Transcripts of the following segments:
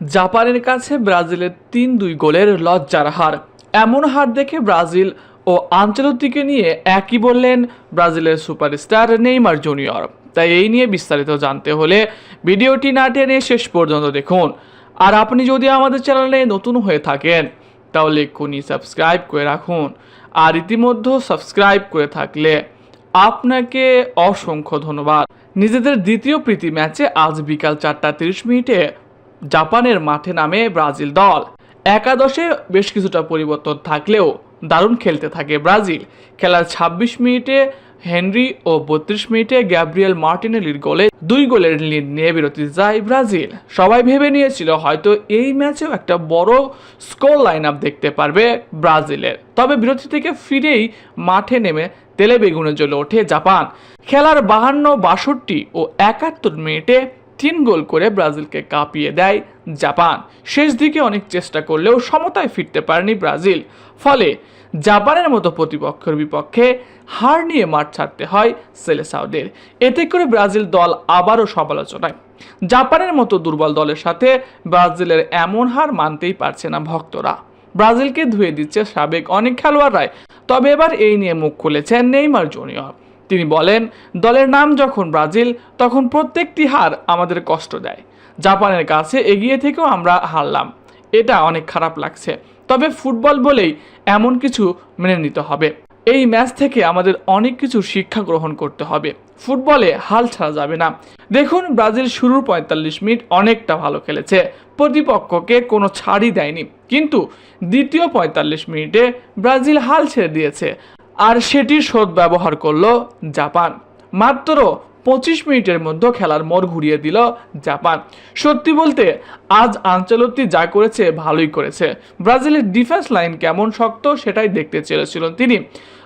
জাপানের কাছে ব্রাজিলের তিন দুই গোলের লজ্জার হার। এমন হার দেখে ব্রাজিল ও আঞ্চলতিকে নিয়ে একই বললেন ব্রাজিলের সুপারস্টার নেইমার জুনিয়র। তাই এই নিয়ে বিস্তারিত জানতে হলে ভিডিওটি না টেনে শেষ পর্যন্ত দেখুন। আর আপনি যদি আমাদের চ্যানেলে নতুন হয়ে থাকেন, তাহলে এক্ষুনি সাবস্ক্রাইব করে রাখুন। আর ইতিমধ্যে সাবস্ক্রাইব করে থাকলে আপনাকে অসংখ্য ধন্যবাদ। নিজেদের দ্বিতীয় প্রীতি ম্যাচে আজ বিকাল চারটা তিরিশ মিনিটে জাপানের মাঠে নামে ব্রাজিল দল। একাদশে বেশ কিছুটা পরিবর্তন থাকলেও দারুণ খেলতে থাকে ব্রাজিল। খেলার ২৬ মিনিটে হেনরি ও বত্রিশ মিনিটে গ্যাব্রিয়েল মার্টিনেলির গোলে দুই গোলের লিড নিয়ে বিরতি যায় ব্রাজিল। সবাই ভেবে নিয়েছিল হয়তো এই ম্যাচেও একটা বড় স্কোর লাইন আপ দেখতে পারবে ব্রাজিলের। তবে বিরতি থেকে ফিরেই মাঠে নেমে তেলে বেগুনে জ্বলে ওঠে জাপান। খেলার বাহান্ন, বাষট্টি ও একাত্তর মিনিটে তিন গোল করে ব্রাজিলকে কাঁপিয়ে দেয় জাপান। শেষ দিকে অনেক চেষ্টা করলেও সমতায় ফিরতে পারেনি ব্রাজিল। ফলে জাপানের মতো প্রতিপক্ষের বিপক্ষে হার নিয়ে মাঠ ছাড়তে হয় সেলেসাউদের। এতে করে ব্রাজিল দল আবারও সমালোচনায়। জাপানের মতো দুর্বল দলের সাথে ব্রাজিলের এমন হার মানতেই পারছে না ভক্তরা। ব্রাজিলকে ধুয়ে দিচ্ছে সাবেক অনেক খেলোয়াড়রাই। তবে এবার এই নিয়ে মুখ খুলেছেন নেইমার জুনিয়র। তিনি বলেন, দলের নাম যখন ব্রাজিল, তখন প্রত্যেকটি হার আমাদের কষ্ট দেয়। জাপানের কাছে এগিয়ে থেকেও আমরা হারলাম। এটা অনেক খারাপ লাগছে। তবে ফুটবল বলেই এমন কিছু মেনে নিতে হবে। এই ম্যাচ থেকে আমাদের অনেক কিছু শিক্ষা গ্রহণ করতে হবে। ফুটবলে হাল ছাড়া যাবে না। দেখুন, ব্রাজিল শুরুর পঁয়তাল্লিশ মিনিট অনেকটা ভালো খেলেছে। প্রতিপক্ষকে কোনো ছাড়ই দেয়নি। কিন্তু দ্বিতীয় পঁয়তাল্লিশ মিনিটে ব্রাজিল হাল ছেড়ে দিয়েছে। আর সেটির সদ্ব্যবহার করল জাপান। মাত্র পঁচিশ মিনিটের মধ্যে খেলার মোড় ঘুরিয়ে দিল জাপান। সত্যি বলতে, আজ আঞ্চলত্তি যা করেছে ভালোই করেছে। ব্রাজিলের ডিফেন্স লাইন কেমন শক্ত সেটাই দেখতে চেয়েছিলেন তিনি।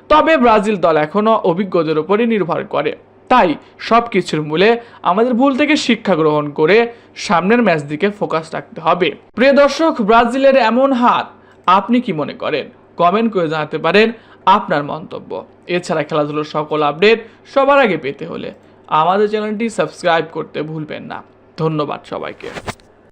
তবে ব্রাজিল দল এখনও অভিজ্ঞদের উপরই নির্ভর করে। তাই সব কিছুর মূলে আমাদের ভুল থেকে শিক্ষা গ্রহণ করে সামনের ম্যাচ দিকে ফোকাস রাখতে হবে। প্রিয় দর্শক, ব্রাজিলের এমন হার আপনি কি মনে করেন? কমেন্ট করে জানাতে পারেন। আপনার মন্তব্য। এছাড়া খেলাধুলোর সকল আপডেট সবার আগে পেতে হলে আমাদের চ্যানেলটি সাবস্ক্রাইব করতে ভুলবেন না। ধন্যবাদ সবাইকে।